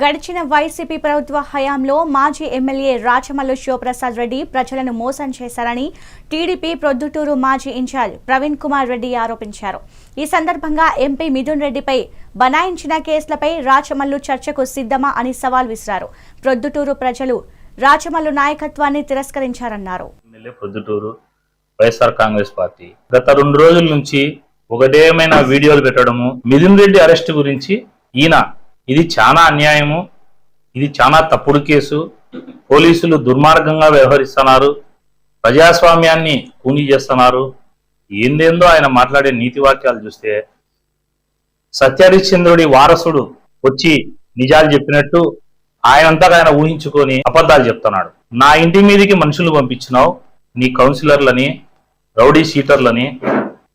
గడిచిన వైసీపీ ప్రభుత్వ హయాంలో మాజీ ఎమ్మెల్యే రాచమల్లు శివప్రసాద్ రెడ్డి ప్రజలను మోసం చేశారని టీడీపీ ప్రొద్దుటూరు మాజీ ఇన్ఛార్జ్ ప్రవీణ్ కుమార్ రెడ్డి ఆరోపించారు. ఈ సందర్భంగా ఎంపీ మిథున్ రెడ్డిపై బనాయించిన కేసులపై రాచమల్లు చర్చకు సిద్ధమా అని సవాల్ విసిరారు. ప్రొద్దుటూరు ప్రజలు రాచమల్లు నాయకత్వాన్ని తిరస్కరించారన్నారు. వైఎస్ఆర్ కాంగ్రెస్ పార్టీ గత రెండు రోజుల నుంచి ఒకటేమైనా వీడియోలు పెట్టడము మిథున్ రెడ్డి అరెస్ట్ గురించి ఈయన ఇది చాలా అన్యాయము ఇది చాలా తప్పుడు కేసు. పోలీసులు దుర్మార్గంగా వ్యవహరిస్తున్నారు. ప్రజాస్వామ్యాన్ని కూనీ చేస్తున్నారు. ఏందేందో ఆయన మాట్లాడే నీతి వాక్యాలు చూస్తే సత్యహరిశ్చంద్రుడి వారసుడు వచ్చి నిజాలు చెప్పినట్టు ఆయనంతగా ఆయన ఊహించుకొని అబద్ధాలు చెప్తున్నాడు. నా ఇంటి మీదకి మనుషులు పంపించినావు నీ కౌన్సిలర్లని రౌడీ షీటర్లని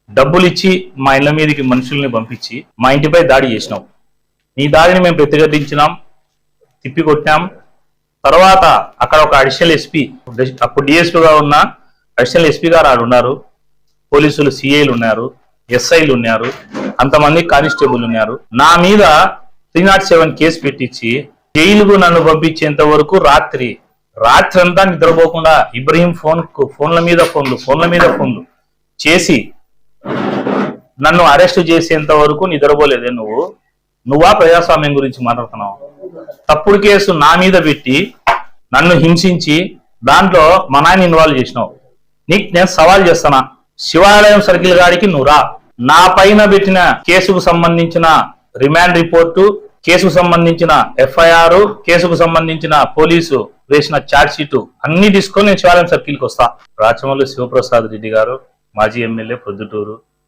డబ్బులు ఇచ్చి మా ఇళ్ళ మీదకి మనుషుల్ని పంపించి మా ఇంటిపై దాడి చేసినావు. నీ దారిని మేము ప్రతిఘటించినాం తిప్పికొట్టాం. తర్వాత అక్కడ ఒక అడిషనల్ ఎస్పీ అప్పుడు డిఎస్పీగా ఉన్న అడిషనల్ ఎస్పీ గారు ఆడు ఉన్నారు. పోలీసులు సిఐలు ఉన్నారు ఎస్ఐలు ఉన్నారు అంతమంది కానిస్టేబుల్ ఉన్నారు. నా మీద త్రీ నాట్ సెవెన్ కేసు పెట్టించి జైలుకు నన్ను పంపించేంత వరకు రాత్రి రాత్రి అంతా నిద్రపోకుండా ఇబ్రహీం ఫోన్ ఫోన్ల మీద ఫోన్లు ఫోన్ల మీద ఫోన్లు చేసి నన్ను అరెస్ట్ చేసేంత వరకు నిద్రపోలేదే నువ్వు. నువ్వా ప్రజాస్వామ్యం గురించి మాట్లాడుతున్నావు? తప్పుడు కేసు నా మీద పెట్టి నన్ను హింసించి దాంట్లో మా నాయన ఇన్వాల్వ్ చేసినావు. నీకు నేను సవాల్ చేస్తానా శివాలయం సర్కిల్ గాడికి నువ్వు రా. నా పైన పెట్టిన కేసుకు సంబంధించిన రిమాండ్ రిపోర్టు కేసుకు సంబంధించిన ఎఫ్ఐఆర్ కేసుకు సంబంధించిన పోలీసు వేసిన ఛార్జ్షీట్ అన్ని తీసుకొని నేను శివాలయం సర్కిల్కి వస్తా. రాచమల్లి శివప్రసాద్ రెడ్డి గారు మాజీ ఎమ్మెల్యే ప్రొద్దుటూరు